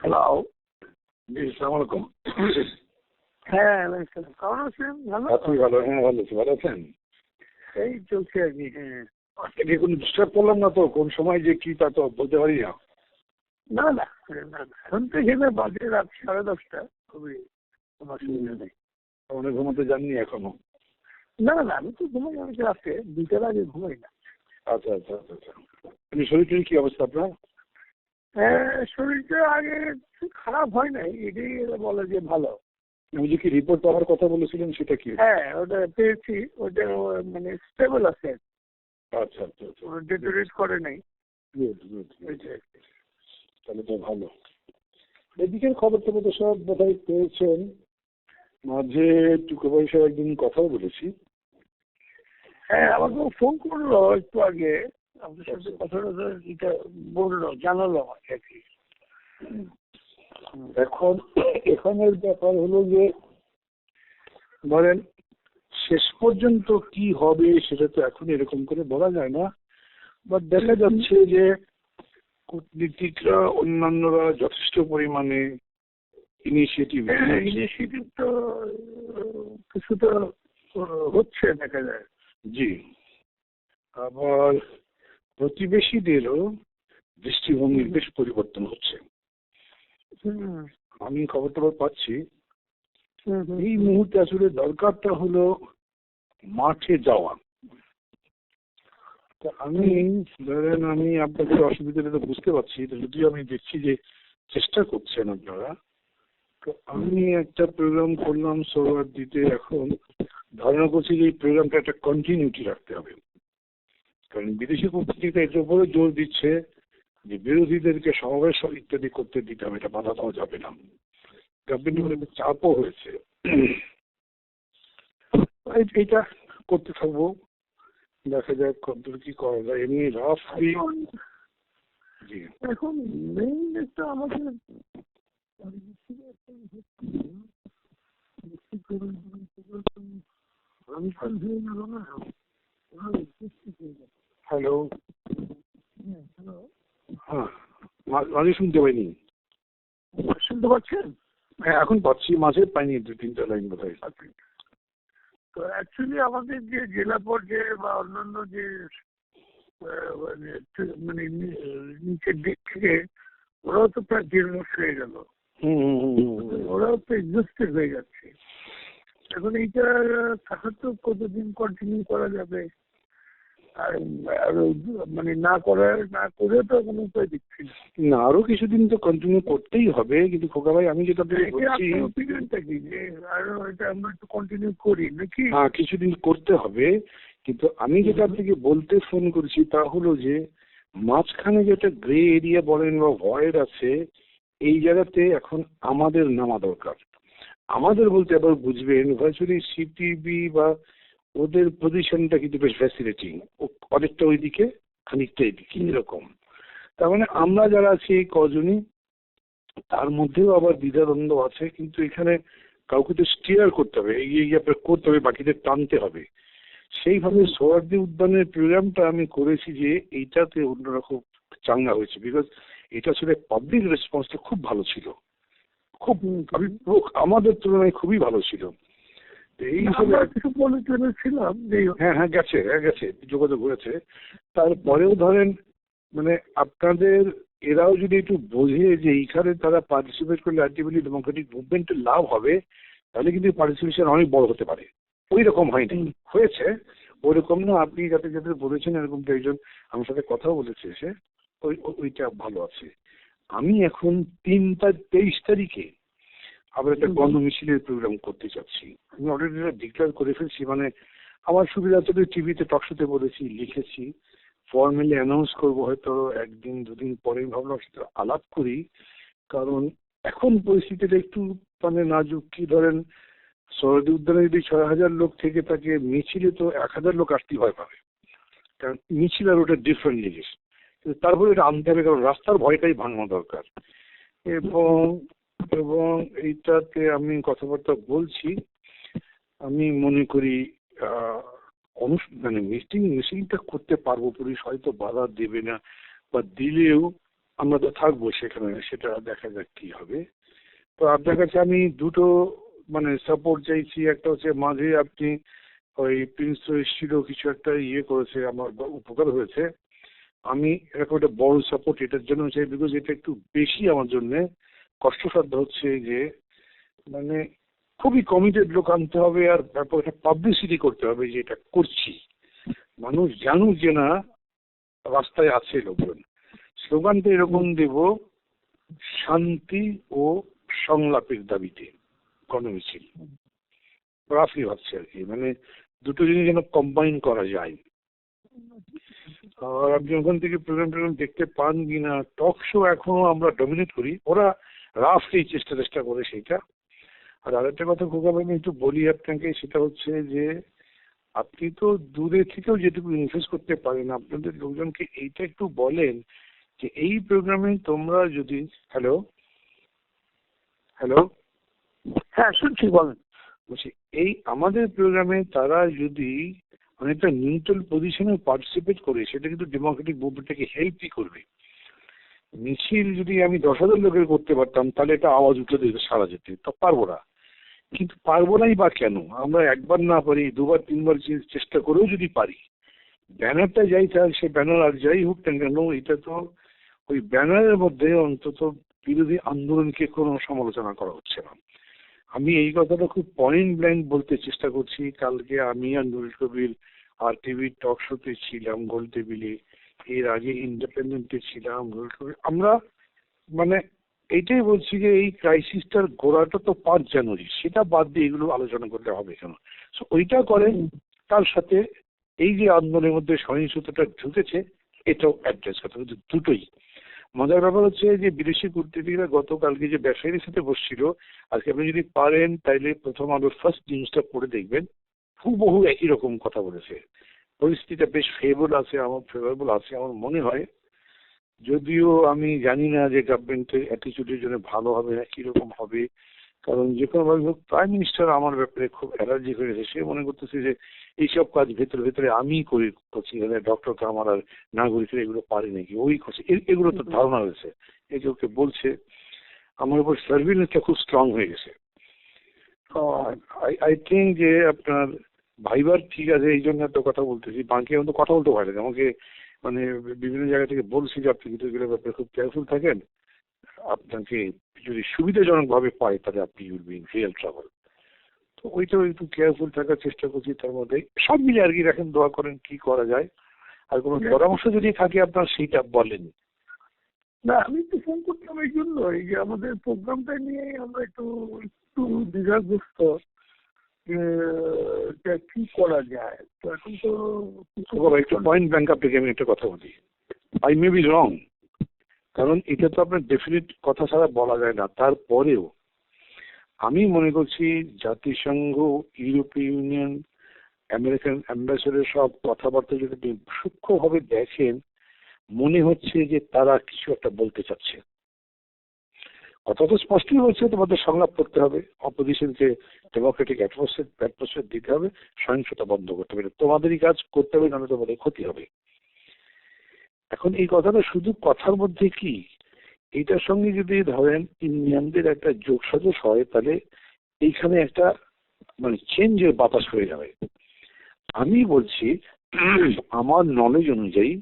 Hello জি সালাম আলাইকুম। হ্যাঁ কেমন আছেন? ভালো? আপনি ভালো? হ্যাঁ ভালো আছি। ভালো আছেন? এই চলছে আর কি হ্যাঁ। আজকে কোনো ডিস্টার্ব করলাম না তো? কোন সময় যে কি তা তো বলতে পারি না। না না না না। এখন তো এখানে বাজে রাত সাড়ে দশটা। খুবই কোনো অসুবিধা নেই। অনেক ঘুমোতে যাননি এখনও? না না আমি তো ঘুমাই অনেক রাতে দুইটার আগে ঘুমাই না। আচ্ছা আচ্ছা আচ্ছা আচ্ছা। আপনি শরীর টরীর কি অবস্থা আপনার? হ্যাঁ শরীরটা আগে খারাপ হয় নাই এটাই বলে যে ভালো। আমি যে কি রিপোর্ট পাওয়ার কথা বলেছিলেন সেটা কি? হ্যাঁ ওটা পেয়েছি ওটা মানে স্টেবল আছে। আচ্ছা আচ্ছা আচ্ছা। ডেটোরেট করে নাই। তাহলে তো ভালো। এদিকের খবর তো সব বোধহয় পেয়েছেন। মাঝে টুকু পয়সা একদিন কথাও বলেছি। হ্যাঁ আমাকে ফোন করল একটু আগে। আপনার সাথে কথা টথা এটা বলল, জানালো আমাকে আর কি। এখন, এখানের ব্যাপার হলো যে, ধরেন, শেষ পর্যন্ত কি হবে সেটা তো এখন এরকম করে বলা যায় না। বাট দেখা যাচ্ছে যে, কূটনীতিকরা, অন্যান্যরা যথেষ্ট পরিমাণে ইনিশিয়েটিভ ইনিশিয়েটিভ তো কিছুটা হচ্ছে দেখা যায়। জি। আবার প্রতিবেশীদেরও দৃষ্টিভঙ্গির বেশ পরিবর্তন হচ্ছে। হুম, আমি খবর টবর পাচ্ছি। এই মুহূর্তে আসলে দরকারটা হলো মাঠে যাওয়া। তা আমি ধরেন আমি আপনাদের অসুবিধাটা তো বুঝতে পারছি তো যদিও আমি দেখছি যে চেষ্টা করছেন আপনারা তো আমি একটা প্রোগ্রাম করলাম সোলার দিতে এখন। ধারণা করছি যে এই প্রোগ্রামটা একটা কন্টিনিউটি রাখতে হবে। কারণ বিদেশি কূটনীতিকরা এটার উপরে জোর দিচ্ছে যে বিরোধীদেরকে সমাবেশ ইত্যাদি করতে দিতে হবে এটা বাধা দেওয়া যাবে না। চাপও হয়েছে। এইটা করতে থাকব। দেখা যাক কতদূর কি করা যায়। এমনি রাফ এখন মেইন একটা আমাদের হ্যালো হ্যাঁ মাঝে শুনতে পাইনি। শুনতে পাচ্ছেন? হ্যাঁ এখন পাচ্ছি মাঝে পাইনি দু তিনটা লাইন বোধ হয় তো অ্যাকচুয়ালি আমাদের যে জেলা পর্যায়ে বা অন্যান্য যে মানে মানে নিচের দিক থেকে ওরাও তো প্রায় দেড় মাস হয়ে গেল। ওরাও তো এক্সস্টেড হয়ে যাচ্ছে। এখন এইটা থাকা তো কতদিন কন্টিনিউ করা যাবে? আর আর মানে না করার না করে তো কোনো উপায় দিচ্ছি না। আরও কিছুদিন তো কন্টিনিউ করতেই হবে কিন্তু খোকা ভাই আমি যেটা বলছি আপনার ওপিনিয়নটা কি যে আর এটা আমরা একটু কন্টিনিউ করি নাকি? হ্যাঁ কিছুদিন করতে হবে কিন্তু আমি যেটা আপনাকে বলতে ফোন করছি তা হলো যে মাঝখানে যেটা গ্রে এরিয়া বলেন বা ভয়েড আছে এই জায়গাতে এখন আমাদের নামা দরকার। আমাদের বলতে আবার বুঝবেন ভার্চুয়ালি সিটিবি বা ওদের পজিশনটা কিন্তু বেশ ফ্যাসিনেটিং অনেকটা ওইদিকে, খানিকটা এদিকে এরকম তার মানে আমরা যারা আছি এই কজনই, তার মধ্যেও আবার দ্বিধাদ্বন্দ্ব আছে, কিন্তু এখানে কাউকে তো স্টিয়ার করতে হবে, এগিয়ে গিয়ে করতে হবে, বাকিদের টানতে হবে। সেইভাবে সোয়ার্দি উদ্যানের প্রোগ্রামটা আমি করেছি যে, এইটাতে অন্যরকম চাঙ্গা হয়েছে বিকজ এটা আসলে পাবলিক রেসপন্সটা খুব ভালো ছিল। খুব আমি আমাদের তুলনায় খুবই ভালো ছিল। তো এই যে হ্যাঁ হ্যাঁ গেছে হ্যাঁ গেছে যোগাযোগ হয়েছে। তারপরেও ধরেন মানে আপনাদের এরাও যদি একটু বোঝে যে এইখানে তারা পার্টিসিপেট করলে আলটিমেটলি ডেমোক্রেটিক মুভমেন্টের লাভ হবে তাহলে কিন্তু পার্টিসিপেশন অনেক বড় হতে পারে। ওই রকম হয়নি হয়েছে। ওইরকম না আপনি যাতে যাতে বলেছেন এরকম তো একজন আমার সাথে কথাও বলেছে সে ওইটা ভালো আছে। আমি এখন তিন তার তেইশ তারিখে আবার একটা গণমিছিলের প্রোগ্রাম করতে চাচ্ছি আমি অলরেডি ডিক্লেয়ার করে ফেলছি মানে আমার সুবিধা তো টিভিতে টকশোতে বলেছি লিখেছি ফর্মালি অ্যানাউন্স করব হয়তো একদিন দুদিন পরেই ভাবলাম সেটা আলাপ করি কারণ এখন পরিস্থিতিটা একটু মানে নাজুক। কি ধরেন সরদি উদ্যানে যদি ছয় হাজার লোক থেকে থাকে মিছিলে তো এক হাজার লোক আসতেই ভয় পাবে। কারণ মিছিল আর ওটা ডিফারেন্ট জিনিস। তারপরে এটা আনতে হবে, কারণ রাস্তার ভয়টাই ভাঙানো দরকার। এবং এবং এইটাতে আমি কথাবার্তা বলছি, আমি মনে করি মানে মিটিং মিটিংটা করতে পারব, পুলিশ হয়তো বাধা দেবে না, বা দিলেও আমরা তো থাকব সেখানে, সেটা দেখা যাক কি হবে। তো আপনার কাছে আমি দুটো মানে সাপোর্ট চাইছি, একটা হচ্ছে মাঝে আপনি ওই প্রিন্স এসেছিল, কিছু একটা ইয়ে করেছে, আমার উপকার হয়েছে। আমি এরকম একটা বড় সাপোর্ট এটার জন্য চাই বিকজ এটা একটু বেশি আমার জন্য কষ্টসাধ্য হচ্ছে যে মানে খুবই কমিটেড লোক আনতে হবে আর ব্যাপক একটা পাবলিসিটি করতে হবে যে এটা করছি। মানুষ জানুক যে না, রাস্তায় আছে লোকজন। স্লোগানটা এরকম দেব, শান্তি ও সংলাপের দাবিতে গণমিছিল রাফলি ভাবছি আর কি মানে দুটো জিনিস যেন কম্বাইন করা যায়। আপনি ওখান থেকে প্রোগ্রাম টোগ্রাম দেখতে পান কিনা টক শো এখনও আমরা ডমিনেট করি। ওরা রাফলি চেষ্টা চেষ্টা করে সেইটা। আর আরেকটা কথা খোকা ভাই আমি একটু বলি আপনাকে সেটা হচ্ছে যে আপনি তো দূরে থেকেও যেটুকু ইনফ্লুয়েন্স করতে পারেন আপনাদের লোকজনকে এইটা একটু বলেন যে এই প্রোগ্রামে তোমরা যদি হ্যালো হ্যালো হ্যাঁ শুনছি বলেন। বলছি এই আমাদের প্রোগ্রামে তারা যদি অনেকটা নিউট্রাল পজিশনে পার্টিসিপেট করে সেটা কিন্তু ডেমোক্রেটিক মুভমেন্টটাকে হেল্পই করবে। মিছিল যদি আমি দশ হাজার লোকের করতে পারতাম, তাহলে এটা আওয়াজ উঠে দিতে সারা যেতে। তা পারব না। কিন্তু পারব নাই বা কেন? আমরা একবার না পারি, দুবার, তিনবার চেষ্টা করেও যদি পারি, ব্যানারটা যাই তাহলে সে ব্যানার আর যাই হোক না কেন, এটা তো ওই ব্যানারের মধ্যে অন্তত বিরোধী আন্দোলনকে কোনো সমালোচনা করা হচ্ছে না। আমি এই কথাটা খুব পয়েন্ট ব্ল্যাঙ্ক বলতে চেষ্টা করছি। কালকে আমি আর নুরুল কবির আর টিভির টক শোতে ছিলাম, গোল টেবিলে। এর আগে ইন্ডিপেন্ডেন্টে ছিলাম, নুরুল কবির। আমরা মানে এইটাই বলছি যে এই ক্রাইসিসটার গোড়াটা তো পাঁচ জানুয়ারি। সেটা বাদ দিয়ে এগুলো আলোচনা করলে হবে কেন? So, ওইটা করেন, তার সাথে এই যে আন্দোলনের মধ্যে সহিংসতাটা ঢুকেছে, এটাও অ্যাড্রেস করতে হবে। দুটোই। মজার ব্যাপার হচ্ছে যে বিদেশি কূটনীতিকরা গতকালকে যে ব্যবসায়ীদের সাথে বসছিল, আজকে আপনি যদি পারেন, তাইলে প্রথম আলো ফার্স্ট নিউজটা পড়ে দেখবেন। হুবহু একই রকম কথা বলেছে। পরিস্থিতিটা বেশ ফেভারেবল আছে, আমার ফেভারেবল আছে আমার মনে হয়। যদিও আমি জানি না যে গভর্নমেন্টের অ্যাটিচিউডের জন্য ভালো হবে না, কীরকম হবে। কারণ যে কোনো ভাবে হোক প্রাইম মিনিস্টার আমার ব্যাপারে খুব অ্যালার্জি হয়ে গেছে সে মনে করতেছে যে এইসব কাজ ভেতরে ভেতরে আমি করি করছি এখানে ডক্টর কামার আর নাগরিকরা এগুলো পারে নাকি? ওই করছে। এগুলো তো ধারণা হয়েছে এই যে ওকে বলছে আমার উপর সার্ভিলেন্সটা খুব স্ট্রং হয়ে গেছে। আই থিঙ্ক যে আপনার ভাইবার ঠিক আছে এই জন্য একটা কথা বলতেছি। বাকি এখন তো কথা বলতে পারে আমাকে মানে বিভিন্ন জায়গা থেকে বলছি যে আপনি কিন্তু এগুলো ব্যাপারে খুব কেয়ারফুল থাকেন। আপনাকে যদি সুবিধাজনক ভাবে পায় তাহলে আপনি you'll be in real travel. তো ওইটাও একটু কেয়ারফুল থাকার চেষ্টা করছি তার মধ্যে সব মিলে আর কি রাখেন দোয়া করেন কি করা যায়। আর কোনো পরামর্শ যদি থাকে আপনার সেইটা বলেন। না আমি তো ফোন করতাম এই জন্য এই যে আমাদের প্রোগ্রামটা নিয়ে আমরা একটু একটু দ্বিধাগ্রস্ত যে কি করা যায়? তো এখন তো একটু পয়েন্ট ব্যাংক আপনাকে আমি একটা কথা বলি। আই মে বি রং কারণ এটা তো আপনার ডেফিনেট কথা ছাড়া বলা যায় না। তারপরেও আমি মনে করছি জাতিসংঘ, ইউরোপীয় ইউনিয়ন, আমেরিকান অ্যাম্বাসেডার সব কথাবার্তা যদি আপনি সূক্ষ্মভাবে দেখেন, মনে হচ্ছে যে তারা কিছু একটা বলতে চাচ্ছে। কথা তো স্পষ্টই হচ্ছে তোমাদের সংলাপ করতে হবে। অপোজিশনকে ডেমোক্রেটিক অ্যাটমসফিয়ার দিতে হবে, সহিংসতা বন্ধ করতে হবে। তোমাদেরই কাজ, করতে হবে, নাহলে তোমাদের ক্ষতি হবে। এখন এই কথাটা শুধু কথার মধ্যে কি? এটার সঙ্গে যদি ধরেন ইন্ডিয়ানদের একটা যোগসাজশ হয় তাহলে এইখানে একটা মানে চেঞ্জের বাতাস হয়ে যাবে। আমি বলছি আমার নলেজ অনুযায়ী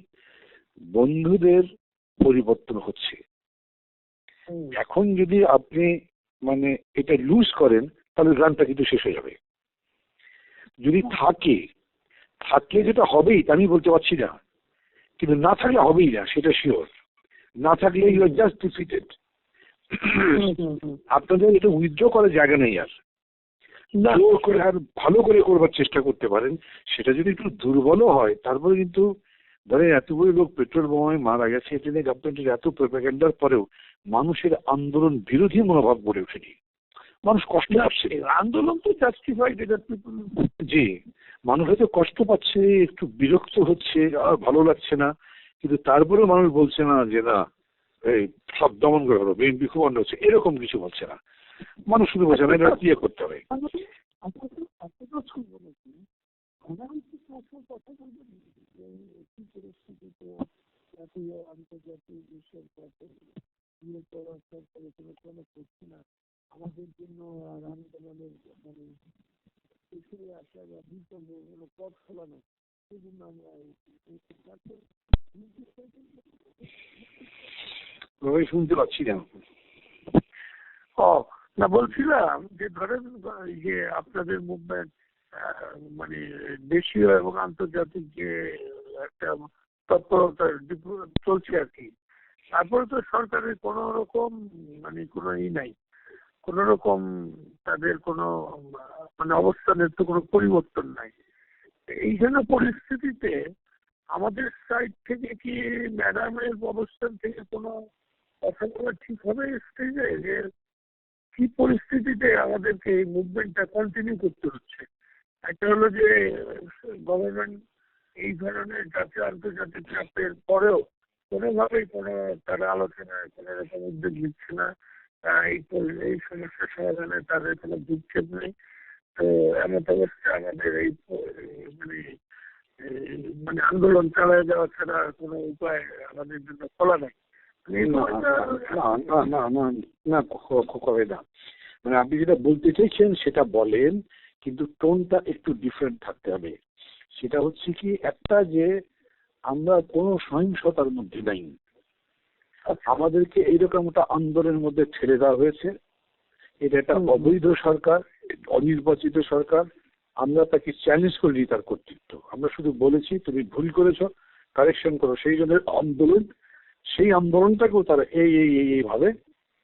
বন্ধুদের পরিবর্তন হচ্ছে। এখন যদি আপনি মানে এটা লুজ করেন তাহলে গানটা কিন্তু শেষ হয়ে যাবে। যদি থাকে থাকলে যেটা হবেই তা আমি বলতে পারছি না। কিন্তু না থাকলে হবেই না সেটা শিওর না থাকলে ইউ আর জাস্ট ডিফিটেড। আপনাদের এটা উইথড্র করার জায়গা নেই আর। জোর করে আর ভালো করে করবার চেষ্টা করতে পারেন সেটা যদি একটু দুর্বলও হয় তারপরে কিন্তু ধরেন এতগুলো লোক পেট্রোল বোমায় মারা গেছে এটা নিয়ে গভর্নমেন্টের এত প্রোপাগ্যান্ডার পরেও মানুষের আন্দোলন বিরোধী মনোভাব গড়ে ওঠেনি। মানুষ কষ্ট পাচ্ছে। আন্দোলন তো জাস্টিফাইড এটা জি মানুষ হয়তো কষ্ট পাচ্ছে একটু বিরক্ত হচ্ছে আর ভালো লাগছে না কিন্তু তারপরেও মানুষ বলছে না যে না এই সব দমন করে হলো বিএনপি খুব অন্য হচ্ছে। এরকম কিছু বলছে না। মানুষ শুধু বলছে না এটা ইয়ে করতে হবে। আন্তর্জাতিক বিষয়ের কথা না আমাদের জন্য আর আন্দোলনের মানে পিছনে আসা বা বিকল্প হলো পথ খোলানো সেই জন্য আমরা ওই শুনতে পাচ্ছি না। ও না বলছিলাম যে ধরেন এই যে আপনাদের মুভমেন্ট মানে দেশীয় এবং আন্তর্জাতিক যে একটা তৎপরতা চলছে আর কি তারপরে তো সরকারের কোনো রকম মানে কোনো ই নাই। কোন রকম তাদের কোনো মানে অবস্থানের তো কোনো পরিবর্তন নাই। এই জন্য পরিস্থিতিতে আমাদের সাইড থেকে কি ম্যাডামের অবস্থান থেকে কোনো কথা বলা ঠিক হবে স্টেজে যে কি পরিস্থিতিতে আমাদেরকে এই মুভমেন্টটা কন্টিনিউ করতে হচ্ছে? একটা হলো যে গভর্নমেন্ট এই ধরনের জাতীয় আন্তর্জাতিক চাপের পরেও কোনোভাবেই কোনো তারা আলোচনায় কোনো রকম উদ্যোগ নিচ্ছে না। এই এই সমস্যার সমাধানে তাদের কোনো ভূক্ষেপ নেই। তো এমন অবস্থায় আমাদের এই মানে মানে আন্দোলন চালায় যাওয়া ছাড়া কোনো উপায় আমাদের জন্য খোলা নেই। মানে না না না না না কবে না মানে আপনি যেটা বলতে চাইছেন সেটা বলেন কিন্তু টোনটা একটু ডিফারেন্ট থাকতে হবে। সেটা হচ্ছে কি একটা যে আমরা কোনো সহিংসতার মধ্যে নাই। আমাদেরকে এইরকম একটা আন্দোলনের মধ্যে ঠেলে দেওয়া হয়েছে। এটা একটা অবৈধ সরকার অনির্বাচিত সরকার। আমরা তাকে চ্যালেঞ্জ করিনি তার কর্তৃত্ব। আমরা শুধু বলেছি তুমি ভুল করেছ কারেকশন করো। সেই জন্য আন্দোলন সেই আন্দোলনটাকেও তারা এই এই এই এইভাবে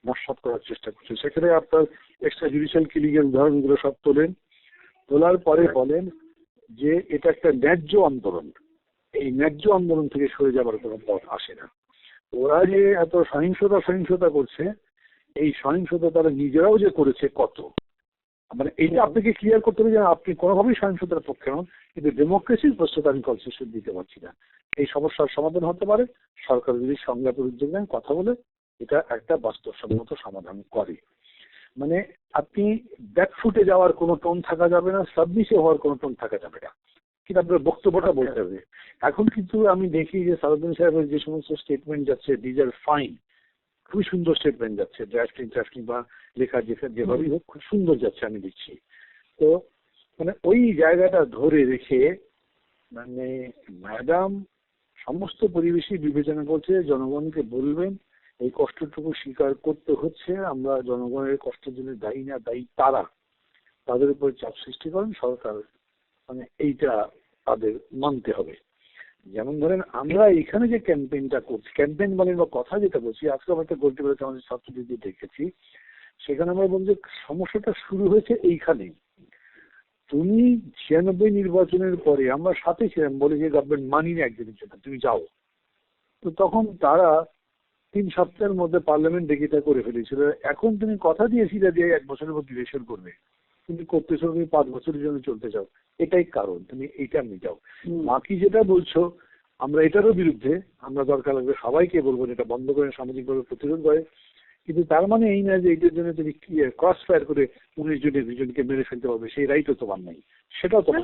নস্বাত করার চেষ্টা করছে। সেখানে আপনার এক্সট্রা জুডিশিয়াল কিলিং এর উদাহরণগুলো সব তোলেন। তোলার পরে বলেন যে এটা একটা ন্যায্য আন্দোলন। এই ন্যায্য আন্দোলন থেকে সরে যাবার কোনো পথ আসে না। ওরা যে এত সহিংসতা সহিংসতা করছে, এই সহিংসতা তারা নিজেরাও যে করেছে কত? মানে এইটা আপনাকে ক্লিয়ার করতে হবে যে আপনি কোনোভাবেই সহিংসতার পক্ষে নন, কিন্তু ডেমোক্রেসির প্রশ্নটা আমি কনসেশন দিতে পারছি না। এই সমস্যার সমাধান হতে পারে, সরকার যদি সংলাপের উদ্যোগ নেন, কথা বলে এটা একটা বাস্তবসম্মত সমাধান করে। মানে আপনি ব্যাকফুটে যাওয়ার কোনো টোন থাকা যাবে না সাবমিসে হওয়ার কোনো টোন থাকা যাবে না। কিন্তু আপনার বক্তব্যটা বলতে হবে। এখন কিন্তু আমি দেখি যে সারুদ্দিন সাহেবের যে সমস্ত স্টেটমেন্ট যাচ্ছে ডিজ আর ফাইন খুবই সুন্দর স্টেটমেন্ট যাচ্ছে ড্রাফটিং ড্রাফটিং বা লেখা যেখানে যেভাবেই হোক খুব সুন্দর যাচ্ছে আমি দেখছি। তো মানে ওই জায়গাটা ধরে রেখে মানে ম্যাডাম সমস্ত পরিবেশই বিবেচনা করছে জনগণকে বলবেন এই কষ্টটুকু স্বীকার করতে হচ্ছে আমরা জনগণের কষ্টের জন্য দায়ী না দায়ী তারা। তাদের উপর চাপ সৃষ্টি করেন সরকার মানে এইটা তাদের মানতে হবে। যেমন ধরেন আমরা এখানে যে ক্যাম্পেইনটা করছি, ক্যাম্পেইন বলেন বা কথা যেটা বলছি, আজকে আমরা একটা গল্প বেরোতে আমাদের ছাত্রদের দেখেছি। সেখানে আমরা বলছি সমস্যাটা শুরু হয়েছে এইখানেই। তুমি ছিয়ানব্বই নির্বাচনের পরে আমরা সাথে ছিলাম, বলে যে গভর্নমেন্ট মানি না একদিনের জন্য, তুমি যাও। তো তখন তারা তিন সপ্তাহের মধ্যে পার্লামেন্ট ডেকে করে ফেলেছিল। এখন তুমি কথা দিয়েছিলে যে এক বছরের মধ্যে ইলেকশন করবে। তুমি করতেছো তুমি পাঁচ বছরের জন্য চলতে চাও। এটাই কারণ তুমি এইটা মেটাও বাকি যেটা বলছো আমরা এটারও বিরুদ্ধে আমরা দরকার লাগবে সবাইকে বলব যে এটা বন্ধ করে সামাজিকভাবে প্রতিরোধ করে। কিন্তু তার মানে এই না যে এইটার জন্য তুমি ক্রস ফায়ার করে উনিশ জনের দুজনকে মেরে ফেলতে পারবে সেই রাইটও তোমার নাই। সেটাও তোমার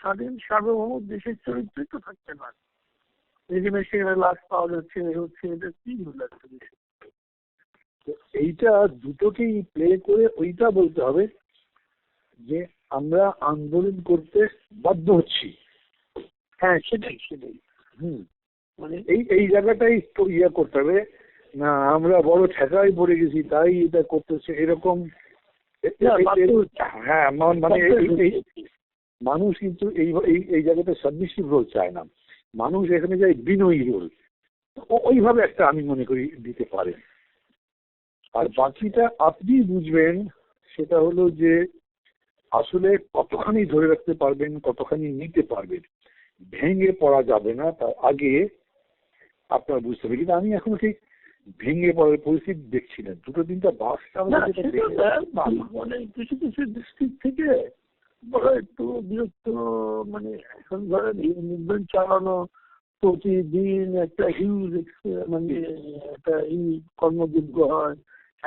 স্বাধীন সার্বভৌম দেশের চরিত্রই তো থাকছে না এই যে মেশিনে লাশ পাওয়া যাচ্ছে হচ্ছে এটা কি দেশে? তো এইটা দুটোকেই প্লে করে ওইটা বলতে হবে যে আমরা আন্দোলন করতে বাধ্য হচ্ছি। হ্যাঁ সেটাই সেটাই। হুম। মানে এই এই জায়গাটাই একটু ইয়ে করতে হবে। না আমরা বড় ঠেকায় পড়ে গেছি তাই এটা করতেছে এরকম হ্যাঁ মানে মানুষ কিন্তু এই এই এই জায়গাটা সাবমিসিভ রোল চায় না। মানুষ এখানে যায় বিনয়ী রোল ওইভাবে একটা আমি মনে করি দিতে পারে। আর বাকিটা আপনি বুঝবেন সেটা হলো যে আসলে কতখানি ধরে রাখতে পারবেন কতখানি নিতে পারবেন। ভেঙে পড়া যাবে না তার আগে আপনার বুঝতে হবে। কিন্তু আমি এখনও ঠিক ভেঙে পড়ার পরিস্থিতি দেখছি না। দুটো তিনটা বাস। মানে কিছু কিছু ডিস্ট্রিক্ট থেকে বড় একটু বিরক্ত মানে এখন ধরেন এই মুভমেন্ট চালানো প্রতিদিন একটা হিউজ মানে একটা ই কর্মযোগ্য হয়।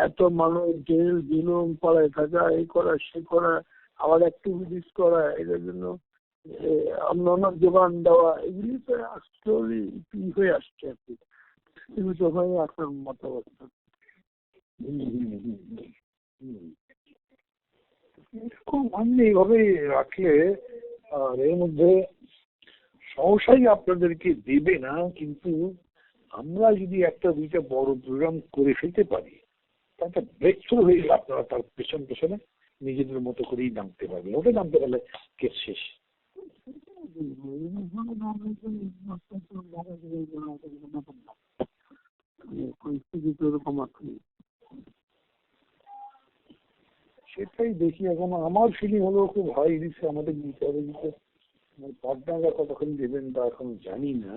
এত মানুষ জেল, জুলুম পাড়ায় থাকা এই করা সে করা, আবার অ্যাক্টিভিটিস করা এটার জন্য অন্যান্য যোগান দেওয়া, এগুলি তো স্লোলি ই হয়ে আসছে আর কি। সীমিত হয়ে এখন মতামত এরকম আমি এইভাবে রাখলে, আর এর মধ্যে সহসাই আপনাদেরকে দেবে না, কিন্তু আমরা যদি একটা দুইটা বড় প্রোগ্রাম করে ফেলতে পারি তাতে ব্রেক হয়ে গেলে, আপনারা তার পেছন পেছনে নিজেদের মতো করেই নামতে পারবেন। ওটা নামতে পারলে কেস শেষ। সেটাই দেখি এখন। আমার ফিলিং হলো খুব হাই রিস্ক আমাদের নিতে হবে, কিন্তু পার্টনাররা কতক্ষণ দেবেন তা এখন জানি না।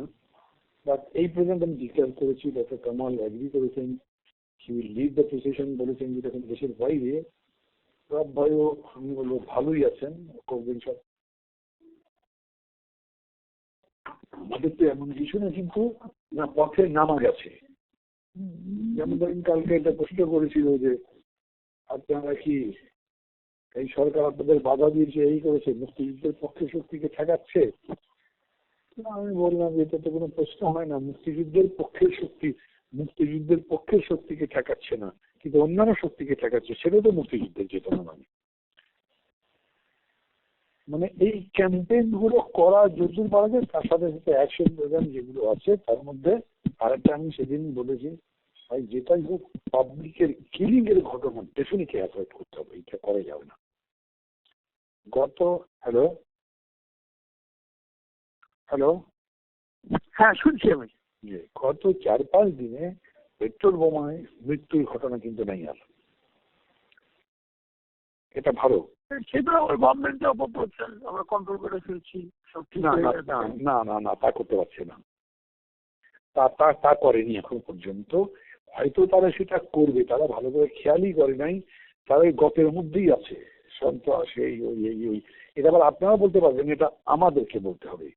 বাট এই পর্যন্ত আমি ডিক্লেয়ার করেছি ডক্টর কামাল অ্যাগ্রি করেছেন। He will lead the procession বলেছেন যে এখন দেশের বাইরে। সব ভাইও আমি বলব, ভালোই আছেন, করবেন সব। আমাদের তো এমন কিছু না কিন্তু, না, পথে নামা গেছে। যেমন ধরেন কালকে একটা প্রশ্ন করেছিল যে, আপনারা কি এই সরকার আপনাদের বাধা দিয়েছে, এই করেছে, মুক্তিযুদ্ধের পক্ষে শক্তিকে ঠেকাচ্ছে? আমি বললাম যে এটা তো কোনো প্রশ্ন হয় না। মুক্তিযুদ্ধের পক্ষে শক্তি মুক্তিযুদ্ধের পক্ষে শক্তিকে ঠেকাচ্ছে না, কিন্তু অন্যান্য শক্তিকে ঠেকাচ্ছে, সেটা তো মুক্তিযুদ্ধের চেতনা নয় মানে। এই ক্যাম্পেইনগুলো করা যতদূর পারা যায়, তার সাথে সাথে অ্যাকশন প্রোগ্রাম যেগুলো আছে, তার মধ্যে আরেকটা আমি সেদিন বলেছি, ভাই, যেটাই হোক পাবলিকের কিলিং এর ঘটনা ডেফিনেটলি অ্যাভয়েড করতে হবে, এটা করা যাবে না। গত হ্যালো হ্যালো হ্যাঁ শুনছি আমি। যে গত চার পাঁচ দিনে পেট্রোল বোমায় মৃত্যুর ঘটনা কিন্তু নেই আর। এটা ভালো। সেটা ওই গভর্নমেন্টের অপপ্রচার আমরা কন্ট্রোল করে ফেলছি। না না না, তা করতে পারছে না। তা তা তা করেনি এখন পর্যন্ত। হয়তো তারা সেটা করবে তারা ভালো করে খেয়ালই করে নাই। তারা মধ্যেই আছে। সন্ত্রাস এই ওই এই ওই। এটা আবার আপনারা বলতে পারবেন এটা আমাদেরকে বলতে হবে।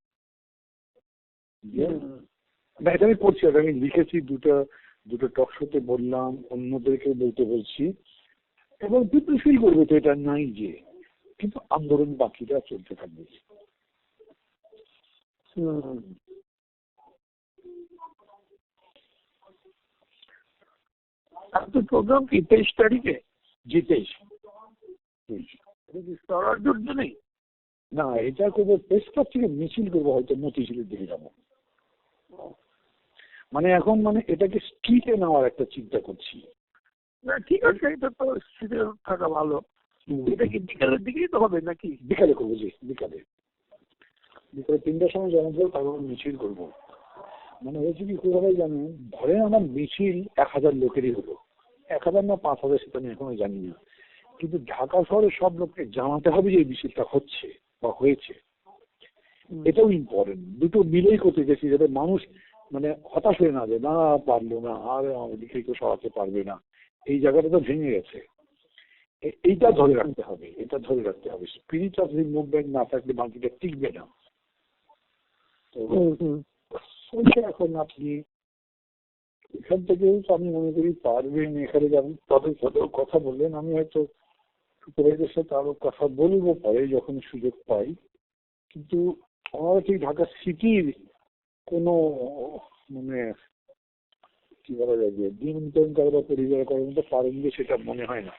না এটা আমি করছি আমি লিখেছি দুটো দুটো টক শোতে বললাম অন্যদেরকে বলতে বলছি। এবং পিপল ফিল করবে তো এটা নাই যে কিন্তু আন্দোলন বাকিটা চলতে থাকবে। আপনার প্রোগ্রাম কি তেইশ তারিখে? জিতেশ এটা কি স্তরার্জুন নেই? না এটা করব প্রেস ক্লাব থেকে মিছিল করব হয়তো মতিঝিলের দিকে যাব। মানে এখন মানে এটাকে স্ট্রিটে নেওয়ার একটা চিন্তা করছি। না ঠিক আছে এটা তো স্থিতি থাকা ভালো। এটা কি বিকালের দিকেই তো হবে নাকি? বিকালে করব জি বিকালে। বিকালে তিনটার সময় দেবো তারপর মিছিল করব। মানে হয়েছে কি কোথায় জানেন ধরেন আমার মিছিল এক হাজার লোকেরই হলো। এক হাজার না পাঁচ হাজার সেটা আমি এখনও জানি না। কিন্তু ঢাকা শহরে সব লোককে জানাতে হবে যে এই মিছিলটা হচ্ছে বা হয়েছে। এটাও ইম্পর্টেন্ট দুটো মিলেই করতে গেছি যাতে মানুষ মানে হতাশ হয়ে না যে না পারল না আর আমাদেরকে কেউ সরাতে পারবে না। এই জায়গাটা তো ভেঙে গেছে। এইটা ধরে রাখতে হবে এটা ধরে রাখতে হবে। স্পিরিট অফ দি মুভমেন্ট না থাকলে বাকিটা টিকবে না। তো এখন আপনি এখান থেকেও তো আমি মনে করি পারবেন এখানে যেমন তাদের সাথেও কথা বললেন আমি হয়তো সুপারভাইজার সাথে আরও কথা বলব পরে যখন সুযোগ পাই। কিন্তু আমার ঠিক ঢাকা সিটির কোনো মানে কি বলা যায় যে নিয়ন্ত্রণ করা বা করার মতো পারেননি সেটা মনে হয় না।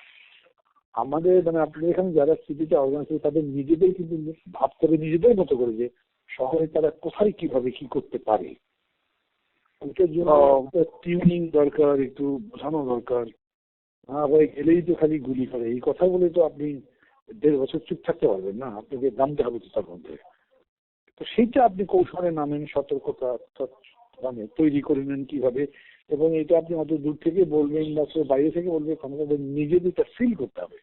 আমাদের মানে আপনাদের এখানে যারা সিটিতে অর্গানাইজ করে তাদের নিজেদের কিন্তু ভাবতে হবে নিজেদের মতো করে যে শহরে তারা কোথায় কীভাবে কি করতে পারে। ওটার জন্য টিউনিং দরকার একটু বোঝানো দরকার। না ভাই গেলেই তো খালি গুলি করে। এই কথা বলে তো আপনি দেড় বছর চুপ থাকতে পারবেন না। আপনাকে নামতে হবে তো তার মধ্যে। তো সেইটা আপনি কৌশলে নামেন সতর্কতা মানে তৈরি করে নেন কীভাবে। এবং এটা আপনি অত দূর থেকে বলবেন বা সে বাইরে থেকে বলবে কোনো তাদের নিজেদেরটা ফিল করতে হবে।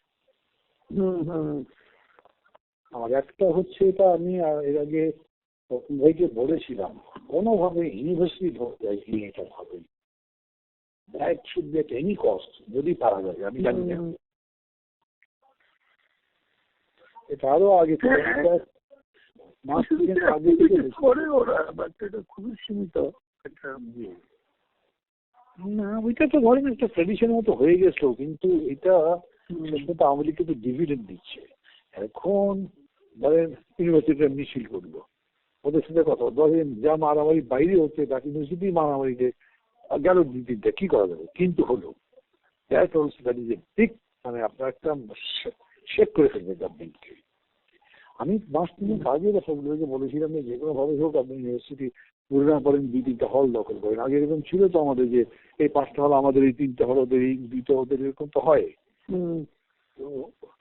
আর একটা হচ্ছে এটা আমি এর আগে রতন ভাইকে বলেছিলাম কোনোভাবে ইউনিভার্সিটি যায় এটা হবে? That should be any cost যদি পারা যায় আমি জানি না। এটা আরও আগে করে ওরা বাট এটা খুবই সীমিত এটা না ওইটা তো ধরেন একটা ট্রেডিশনের মতো হয়ে গেছিল কিন্তু এটা। সেটা লীগকে তো ডিভিডেন্ড দিচ্ছে। এখন ধরেন ইউনিভার্সিটিতে মিছিল করল। ওদের সাথে কথা। ধরেন যা মারামারি বাইরে হচ্ছে ঢাকা ইউনিভার্সিটি মারামারিতে গেল দুই তিনটা কি করা যাবে? কিন্তু হলো that also that is a big মানে আপনার একটা শেক করে ফেলবে গভর্নমেন্টকে আমি মাস তিন আগে সবগুলোকে বলেছিলাম যে যে কোনো ভাবে হোক আপনি ইউনিভার্সিটি পুরো না করেন দুই তিনটা হল দখল করেন। আগে এরকম ছিল তো আমাদের যে এই পাঁচটা হল আমাদের এই তিনটা হল ওদের এই দুইটা ওদের এরকম তো হয়। হুম। তো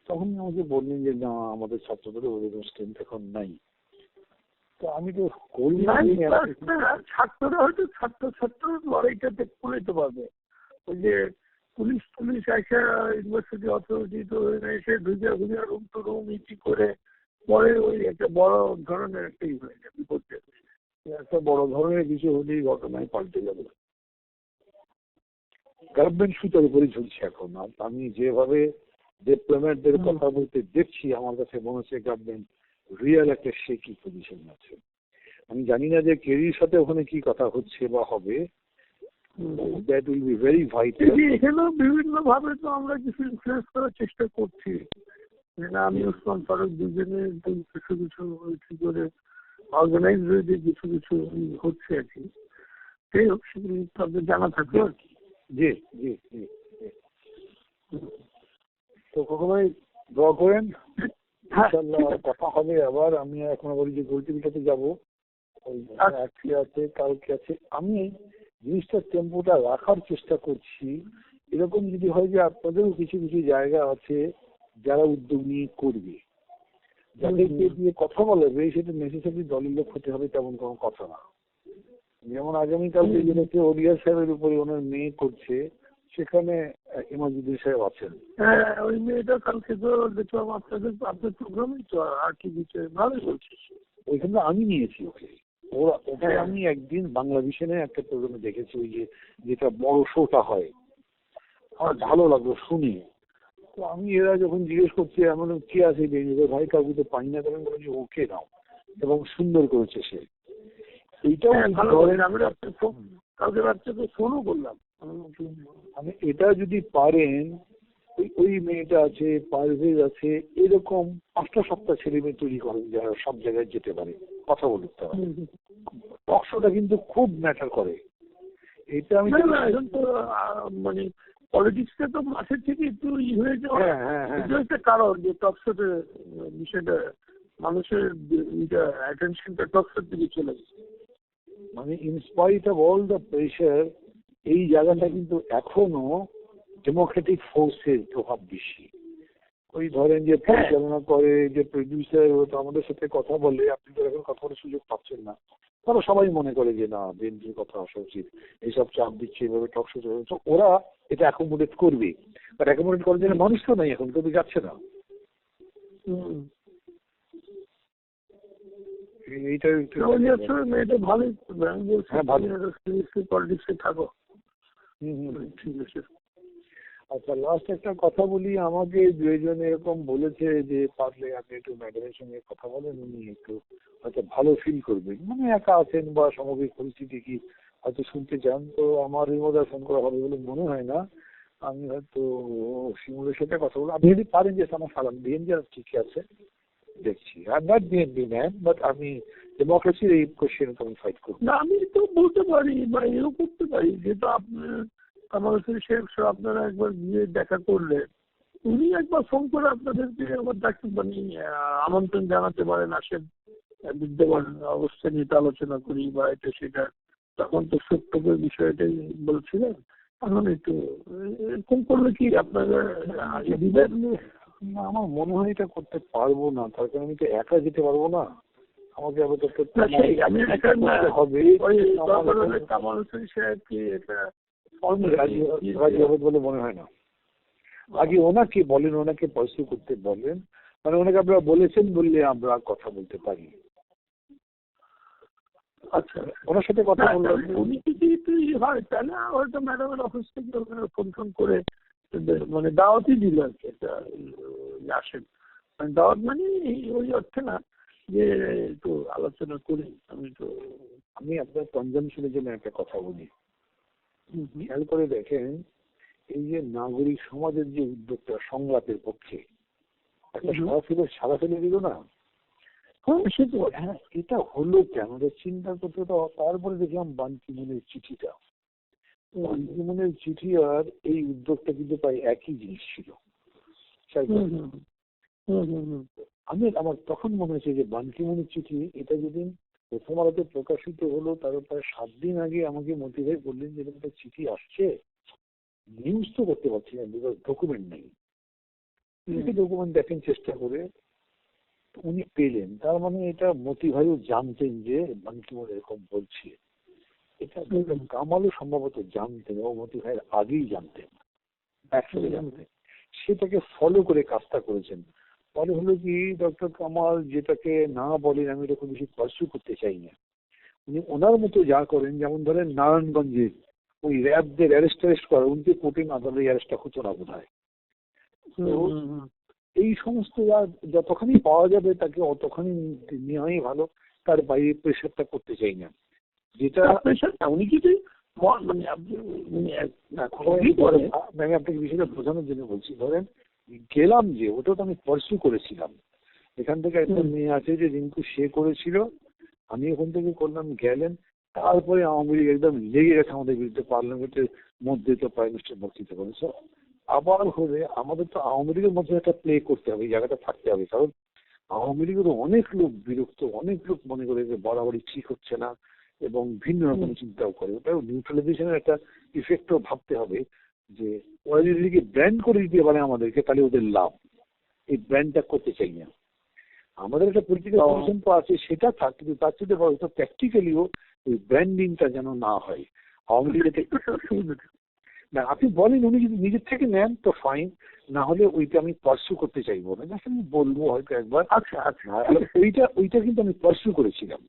তখন আমাকে বললেন যে না আমাদের ছাত্রদের ওদের স্ট্রেন্থ এখন নাই। তো আমি তো করি তা- তা ছাত্ররা হয়তো ছাত্র ছাত্র লড়াইটাতে করে পারবে ওই যে পুলিশ পুলিশ এসে ইউনিভার্সিটি অথরিটি তো এসে ঢুকে ঢুকে রুম টু রুম ইটি করে পরে ওই একটা বড় ধরনের একটা ই যায় বিপদ যায়। একটা বড় ধরনের কিছু হলেই ঘটনায় পাল্টে যাবে গভর্নমেন্ট সুতার উপরে ঝুলছে এখন আমি যেভাবে ডিপ্লোম্যাটদের। কথা বলতে দেখছি আমার কাছে মনে হচ্ছে গভর্নমেন্ট রিয়েল একটা শেকি পজিশন আছে আমি জানি না যে কেরির সাথে ওখানে কি কথা হচ্ছে বা হবে। That will be very vital এখানেও বিভিন্ন ভাবে তো আমরা কিছু ইনফ্লুয়েন্স করার চেষ্টা করছি আমি ওসমান ফারুক দুজনে কিছু কিছু কি করে অর্গানাইজ হয়ে কিছু কিছু হচ্ছে আর কি। সেই হোক সেগুলো তাদের জানা থাকবে আর কি। জি জি জি। তো কখনোই ড্র করেন? হ্যাঁ। কথা হবে আবার। আমি এখন বলি যে গোলটিভিটাতে যাব। আচ্ছা। আজকে আছে কালকে আছে। আমি জিনিসটার টেম্পোটা রাখার চেষ্টা করছি। এরকম যদি হয় যে আপনাদেরও কিছু কিছু জায়গা আছে যারা উদ্যোগ নিয়ে করবে যাদেরকে। দিয়ে কথা বলাবে সেটা নেসেসারি দলের লোক হতে হবে তেমন কোনো কথা না। যেমন আগামীকাল। যেটাকে ওডিয়া সাহেবের উপরে ওনার মেয়ে করছে সেখানে ইমাজুদ্দিন সাহেব আছেন। হ্যাঁ ওই মেয়েটা কালকে তো দেখলাম আপনাদের আপনার প্রোগ্রামই তো আর কি দিচ্ছে ভালোই বলছিস ওইখানে আমি নিয়েছি ওকে। ওরা ওকে হ্যাঁ। আমি একদিন বাংলা ভিশনে একটা প্রোগ্রামে দেখেছি ওই যে যেটা বড় শোটা হয়। আমার ভালো লাগল শুনে। আমি এরা যখন জিজ্ঞেস করছে এমন কে আছে বেরিয়ে ভাই কাউকে তো পাই না তখন বলছি ওকে নাও এবং সুন্দর করেছে সে। এইটাও হ্যাঁ, ধরেন ফোন কালকে রাত্রে ফোনও করলাম। মানে এটা যদি পারেন ওই ওই মেয়েটা আছে পারভেজ আছে এরকম পাঁচটা সপ্তাহ ছেলে মেয়ে তৈরি করেন যারা সব জায়গায় যেতে পারে। কথা বলতে হুম, হুম। কিন্তু খুব ম্যাটার করে। এটা আমি মানে পলিটিক্সটা তো মাসের থেকে একটু ই হয়ে যাওয়া হ্যাঁ হ্যাঁ হ্যাঁ। একটা কারণ যে টকশোতে বিষয়টা মানুষের অ্যাটেনশনটা টকশোর দিকে চলে গেছে। মানে in spite of all the pressure এই জায়গাটা কিন্তু এখনও ডেমোক্রেটিক ফোর্সের প্রভাব বেশি। ওই ধরেন যে। পরিচালনা করে যে প্রডিউসার আমাদের সাথে কথা বলে আপনি তো এখন কথা বলার সুযোগ পাচ্ছেন না। তারা সবাই মনে করে যে না বিএনপির কথা আসা উচিত এইসব চাপ দিচ্ছে এভাবে টকশো তো ওরা এটা অ্যাকোমোডেট করবে। বাট অ্যাকোমোডেট করার জন্য মানুষ তো নাই এখন কেউ যাচ্ছে না। এইটা মেয়েটা ভালোই করবে আমি বলছি হ্যাঁ, ভালো। পলিটিক্সে থাকো। হুম, হুম, হুম। ঠিক আছে। আচ্ছা লাস্ট একটা কথা বলি, আমাকে দুজন এরকম বলেছে যে, পারলে আপনি একটু ম্যাডামের সঙ্গে কথা বলেন, উনি একটু হয়তো ভালো ফিল করবেন। মানে একা আছেন বা সামগ্রিক পরিস্থিতি কি হয়তো শুনতে চান, তো আমার এই মধ্যে ফোন করা হবে বলে মনে হয় না। আমি হয়তো শিমুলের সাথে কথা বলব। আপনি যদি পারেন যে, আমার সালাম দিন যে ঠিকই আছে। দেখছি। আর নট বিএনপি ম্যান বাট আমি ডেমোক্রেসির এই কোশ্চেন আমি ফাইট করব। না, আমি তো বলতে পারি বা এও করতে পারি, যেটা আপনার আমার শেখ আপনারা একবার গিয়ে দেখা করলে উনি একবার ফোন করে আপনাদেরকে আবার ডাক্তার মানে আমন্ত্রণ জানাতে পারেন আসেন বিদ্যমান অবস্থা নিয়ে আলোচনা করি বা এটা সেটা। তখন তো সত্যকের বিষয়টাই বলছিলেন এখন একটু এরকম করলে কি আপনারা দিবেন? আমার মনে হয় এটা করতে পারব না তার কারণ আমি তো একা যেতে পারব না। আমাকে আবার তো করতে হবে। আমার এটা রাজি হবে বলে মনে হয় না। আগে ওনাকে বলেন ওনাকে পরিস্থিতি করতে বলেন। মানে ওনাকে আপনারা বলেছেন বললে আমরা কথা বলতে পারি। আচ্ছা। ওনার সাথে কথা বললাম। উনি যদি ইয়ে হয় তাহলে হয়তো ম্যাডামের অফিস থেকে ওখানে ফোন ফোন করে মানে দাওয়াতই দিল আর কি একটা আসেন। মানে দাওয়াত মানে ওই অর্থে না যে একটু আলোচনা করি। আমি তো আমি আপনার কনজামশনের জন্য একটা কথা বলি। খেয়াল করে দেখেন এই যে নাগরিক সমাজের যে উদ্যোগটা সংলাপের পক্ষে একটা সারা ফেলে সারা ফেলে দিল না? হ্যাঁ। হ্যাঁ এটা হলো কেন? চিন্তা করতে তারপরে দেখলাম বানকিমুনের চিঠিটা। বানকিমুনের চিঠি আর এই উদ্যোগটা কিন্তু প্রায় একই জিনিস ছিল। আমি আমার তখন মনে হয়েছে যে বানকিমুনের চিঠি এটা যেদিন প্রথম আলোতে প্রকাশিত হলো তার প্রায় সাত দিন আগে আমাকে মতি ভাই বললেন যে একটা চিঠি আসছে। নিউজ তো করতে পারছি না বিকজ ডকুমেন্ট নেই। ডকুমেন্ট দেখেন চেষ্টা করে উনি পেলেন। তার মানে এটা মতি ভাইও জানতেন যে মানে বানকিমুন এরকম বলছে? এটা। কামালও সম্ভবত জানতেন ও মতি ভাইয়ের আগেই জানতেন। একসাথে। জানতেন। সেটাকে ফলো করে কাজটা করেছেন। ফলে হলো কি ডক্টর কামাল যেটাকে না বলেন আমি এরকম বেশি পার্সু করতে চাই না। উনি ওনার মতো যা করেন যেমন ধরেন নারায়ণগঞ্জে ওই র্যাবদের অ্যারেস্ট ট্যারেস্ট করে উনকে কোর্টে না ধরলে অ্যারেস্টটা হতো না বোধ হয়। এই সমস্ত যা যতখানি পাওয়া যাবে তাকে অতখানি নেওয়াই ভালো তার বাইরে প্রেশারটা করতে চাই না। যেটা সাথে উনি ম- মানে আপনি মানে আমি আপনাকে বিষয়টা বোঝানোর জন্য বলছি। ধরেন গেলাম যে ওটা তো আমি পার্সু করেছিলাম। এখান থেকে একটা মেয়ে আছে যে রিঙ্কু সে করেছিল। আমি ওখান থেকে করলাম গেলেন। তারপরে আওয়ামী লীগ একদম লেগে গেছে আমাদের বিরুদ্ধে পার্লামেন্টের মধ্যে তো প্রাইম মিনিস্টার বক্তৃতা করেছে আবার হলে আমাদের তো আওয়ামী লীগের মধ্যে একটা প্লে করতে হবে এই জায়গাটা থাকতে হবে। কারণ আওয়ামী লীগের অনেক লোক বিরক্ত অনেক লোক মনে করে যে বাড়াবাড়ি ঠিক হচ্ছে না এবং ভিন্ন রকম চিন্তাও করে। ওটা নিউট্রালাইজেশনের একটা ইফেক্টও ভাবতে হবে। যে ওরা যদি এদিকে ব্র্যান্ড করে দিতে পারে আমাদেরকে তাহলে ওদের লাভ। এই ব্র্যান্ডটা করতে চাই না। আমাদের একটা পলিটিক্যাল। তো আছে সেটা থাক কিন্তু তার চেয়ে বড় তো প্র্যাকটিক্যালিও ওই ব্র্যান্ডিংটা যেন না হয়। আওয়ামী লীগের না আপনি বলেন উনি যদি নিজের থেকে নেন তো ফাইন না হলে ওইটা আমি পার্সু করতে চাইব না। জাস্ট আমি বলব হয়তো একবার। আচ্ছা আচ্ছা। ওইটা ওইটা কিন্তু আমি পার্সু করেছিলাম।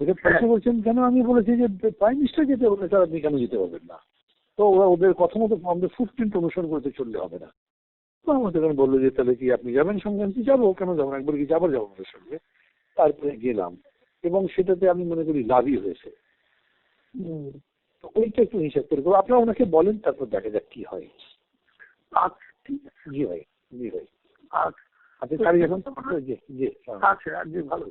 ওইটা পার্সু করেছেন কেন? আমি বলেছি যে প্রাইম মিনিস্টার যেতে বলে স্যার আপনি কেন যেতে পারবেন না? তো ওরা ওদের কথা মতো আমাদের ফুটপ্রিন্ট অনুসরণ করতে চললে হবে না। তো আমাদের তখন বলল যে তাহলে কি আপনি যাবেন আমি যাব কেন যাব একবার কি যাবার যাব ওদের সঙ্গে। তারপরে গেলাম। এবং সেটাতে আমি মনে করি লাভই হয়েছে। ওইটা একটু হিসাব করে করব। আপনারা ওনাকে বলেন তারপর দেখা যাক কি হয়। আচ্ছা ঠিক আছে। জি ভাই জি ভাই। আচ্ছা। আপনি কারি এখন জি জি আচ্ছা ভালো